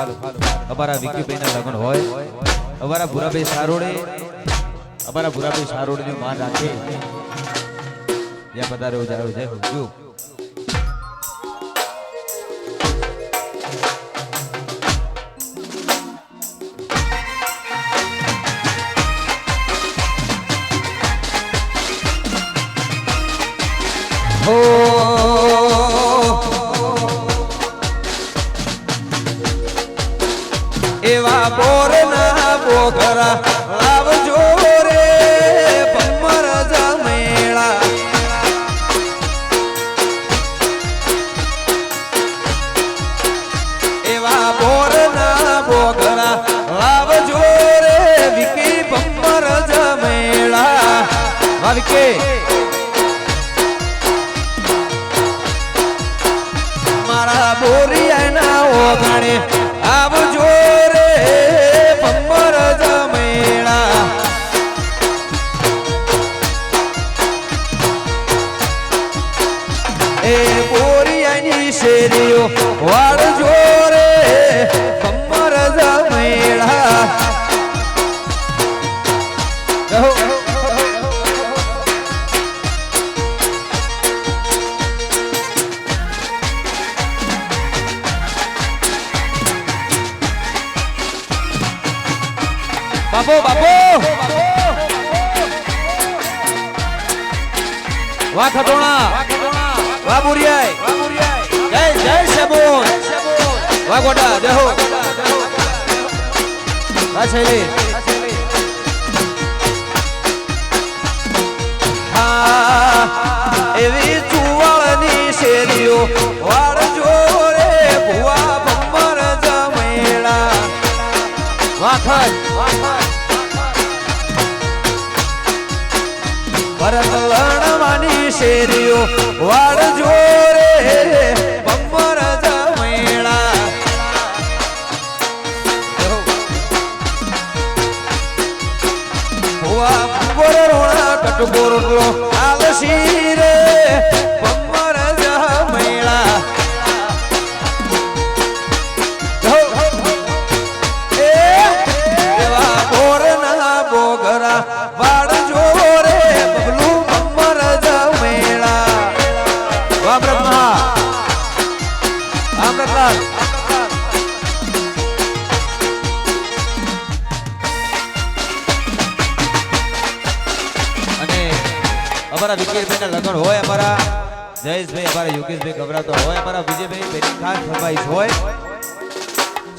અમારા વિકીભાઈના લગ્ન હોય, અમારા ભૂરાભાઈ સારોડે, અમારા ભૂરાભાઈ સારોડેનું માન રાખે. જ્યાં બધા ઉજારો જય હુજુ હો એવા બોરના બોઘરા લાવજો રે પમર જમેળા એવા બોરના બોઘરા લાવજો રે વિકી પમર જમેળા વિકી વાહ બુરિયાય જય જય શેબોન વાહ ગોડા જય હો. એવી ચુવાળની શેરીઓ વાળ જોરે ભુવા ભંબર જમેળા વાખત ભરત લણવાની શેરીઓ વાળજો રે બંબર જમેળા. ભુવા બંબર રોણા કટકોરલો આલસી રે. અમારા યોગેશભાઈ ગભરાતો હોય, અમારા વિજયભાઈ બેની ખાસ ફરમાઈશ હોય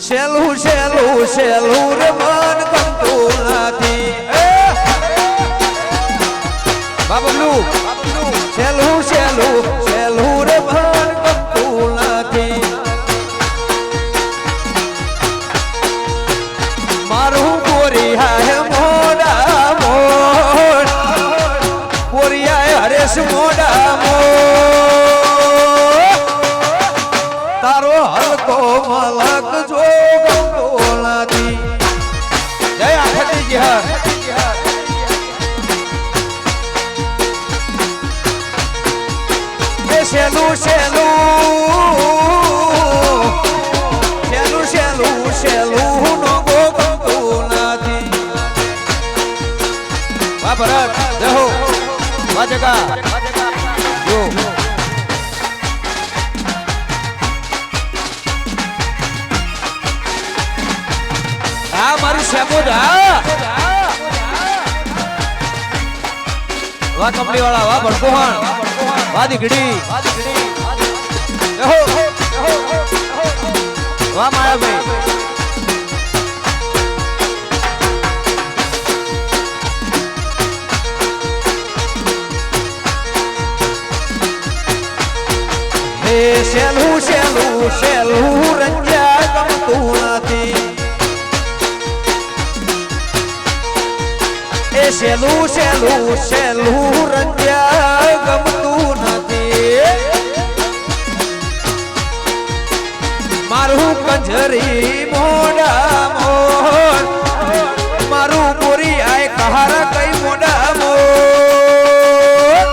શેલું શેલું શેલું રે મન ગમતું નથી! બાબલું, શેલું શેલું વાળા વાહ ભડકોહણ વાહ દીકડી જહો. શેલું શેલું ગમતું નથી. મારું કંજરી મોડા મોર, મારું બોરી આય કહાર કઈ મોડા મોર.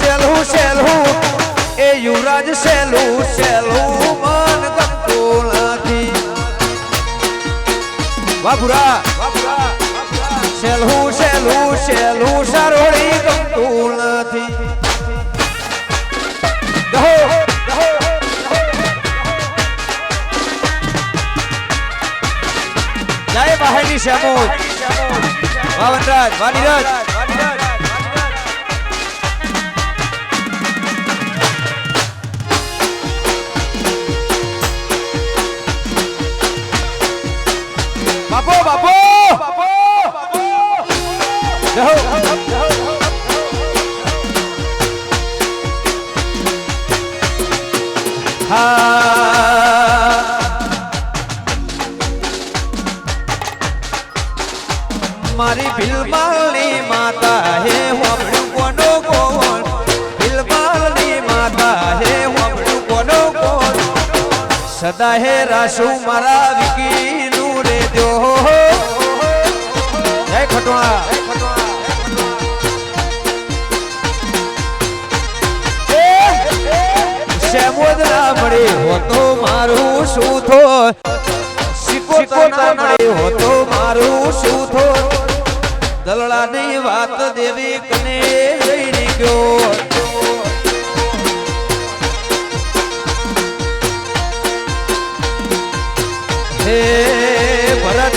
સેલું સેલું એ યુવરાજ સેલું સેલું મન ગમતું નથી. સેલું સેલું સેલું સરોળી ગમતું નથી. જય બહારની શ્યામોદ વાહ વનરાજ. સદા શું મારા વિકીનું રે દો જય ખટોણા શેમોદ ના મળે હોતો મારું શું થો સિકોતર ના મળે હોતો મારું શું થો દલડાની વાત દેવી કને લઈને ગયો. હે ભરત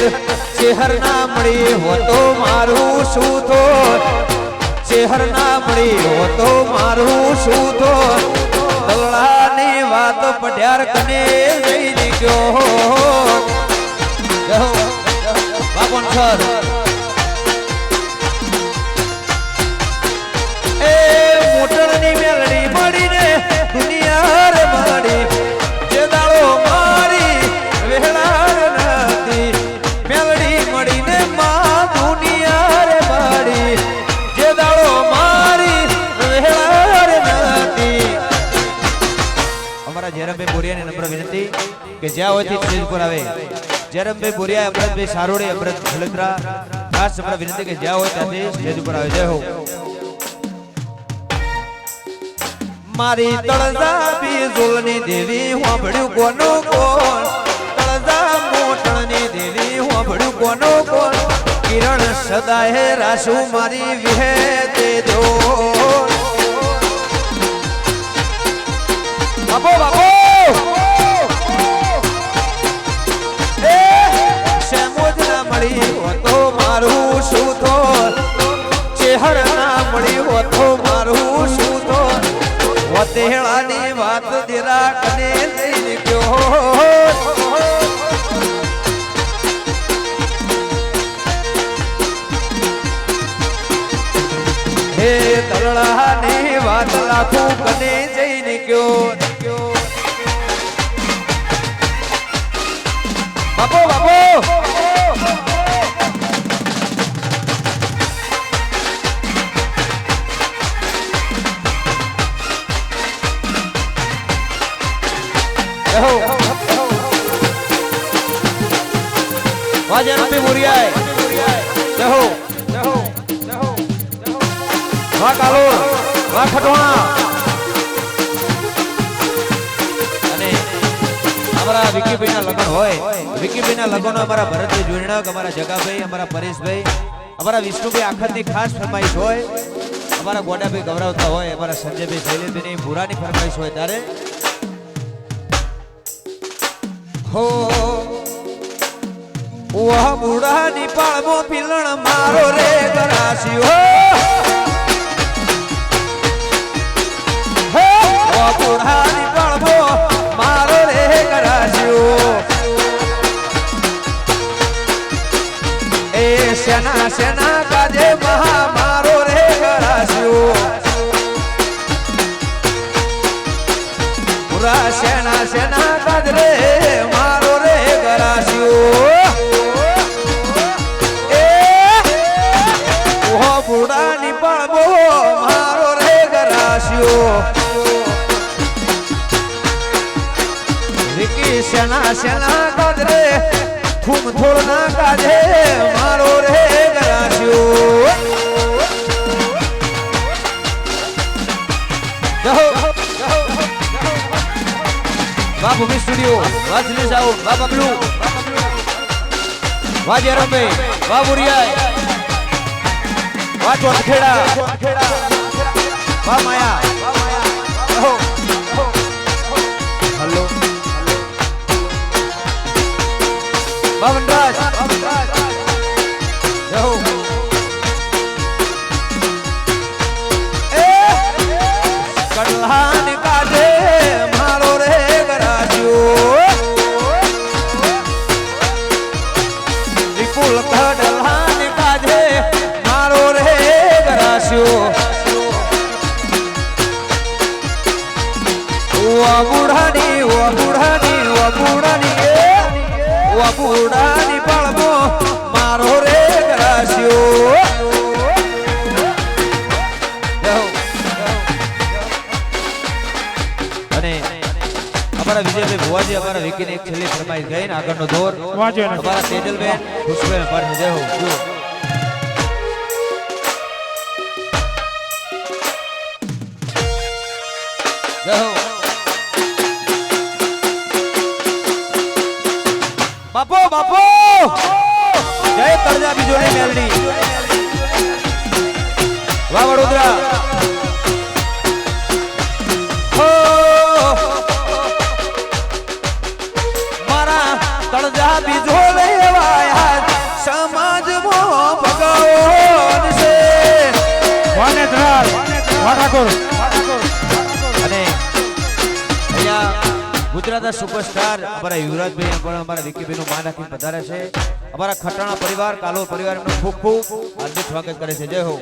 ચેહર ના મળી હોતો મારું શું થો ચેહર ના મળી હોતો મારું શું થો તલાની વાત પઢ્યાર કને જઈ જહો બાપન સર કે જ્યાં હોય તે સ્ટેજ પર આવે. જયરામભાઈ બોરિયા અમૃતભાઈ સારોડે અમૃત ખલત્રા ખાસ અમારા વિનંતી કે જ્યાં હોય ત્યાંથી સ્ટેજ ઉપર આવે. જય હો. મારી તળજા બીજુલની દેવી હોંભળ્યું કોનો કોણ? તળજા મોટણની દેવી હોંભળ્યું કોનો કોણ? કિરણ સદાય રાસુ મારી વિહે દેજો બાપો બાપો! મારું શું તો ચહેરા ના મળી હોતો મારું શું તો વતેડાની વાત દેરા કને લઈને ગયો. હે તરળાની વાત લાખું કને જઈને ગયો. બાપો બાપો! અમારા વિકીભાઈ લગ્ન હોય. વિકીભાઈ લગ્ન અમારા ભરતભાઈ જોઈણક અમારા જગાભાઈ, અમારા પરેશભાઈ, અમારા વિષ્ણુભાઈ આખતની ખાસ ફરમાઈશ હોય. અમારા ગોડાભાઈ ગૌરવતા હોય, અમારા સંજયભાઈ શૈલેષભાઈની ભૂરાની ફરમાઈશ હોય ત્યારે હો. વાહ બુડાની પાળમો પિલણ મારો રે ગરાસી હો. હો બુડાની પાળમો મારો રે ગરાસ્યો વિકી સેના સેના કાજરે થૂમ થોડ ના કાજે મારો રે ગરાસ્યો જહો બાપ ભૂમિ સ્ટુડિયો વાજલી સાઉન્ડ બાપ બબલુ વાહ જયરામભાઈ વાહ બુરિયા ખેડા વાહ માયા. હલો. વાહ અમારા વિજયભાઈ ભુવાજી અમારા વિકીને એક છેલ્લી ફરમાઈ ગઈ ને આગળનો દોર. અમારા તેજલબેન ખુશબેન પર જય હો. બાપો બાપો! જય તળજા બીજોની મેલડી. વાહ વડોદરા ઠાકોર. અને અહીંયા ગુજરાતના સુપરસ્ટાર અમારા યુવરાજભાઈ પણ અમારા વિકીભાઈનું માન રાખીને પધારે છે. અમારા ખટાણા પરિવાર કાલો પરિવાર ખૂબ ખૂબ હાર્દિક સ્વાગત કરે છે. જય હો.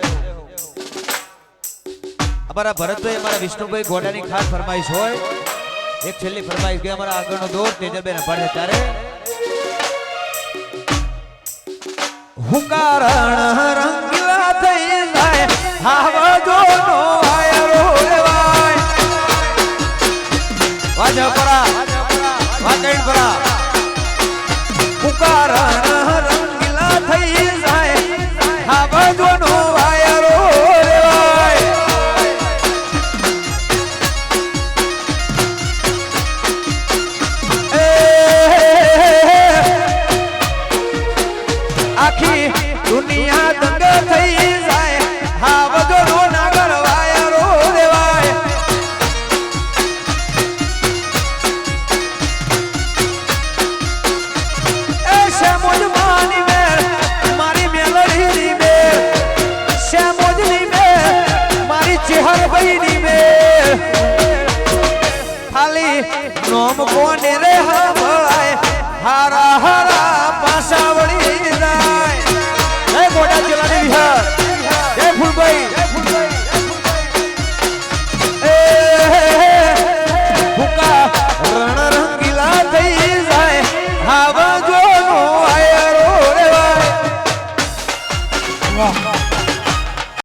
અમારા ભરતભાઈ, અમારા વિષ્ણુભાઈ ગોડાની ખાસ ફરમાઈશ હોય. એક છેલ્લી ફરમાઈશ કે અમારા આગળનો દોર તેજલબેન અપાડે ત્યારે. હુકારણ રંગીલા થઈ જાય આખી દુનિયા દંગ થઈ જાય. હાવ જોડો ના કરવાય રો દેવાય એ શ્યામોજ માની મેળ મારી મેલડી ની મેળ શ્યામોજની મેળ મારી ચેહર ભાઈ ની મેળ કોને રે હા હારા હારા પાસા વળી જાય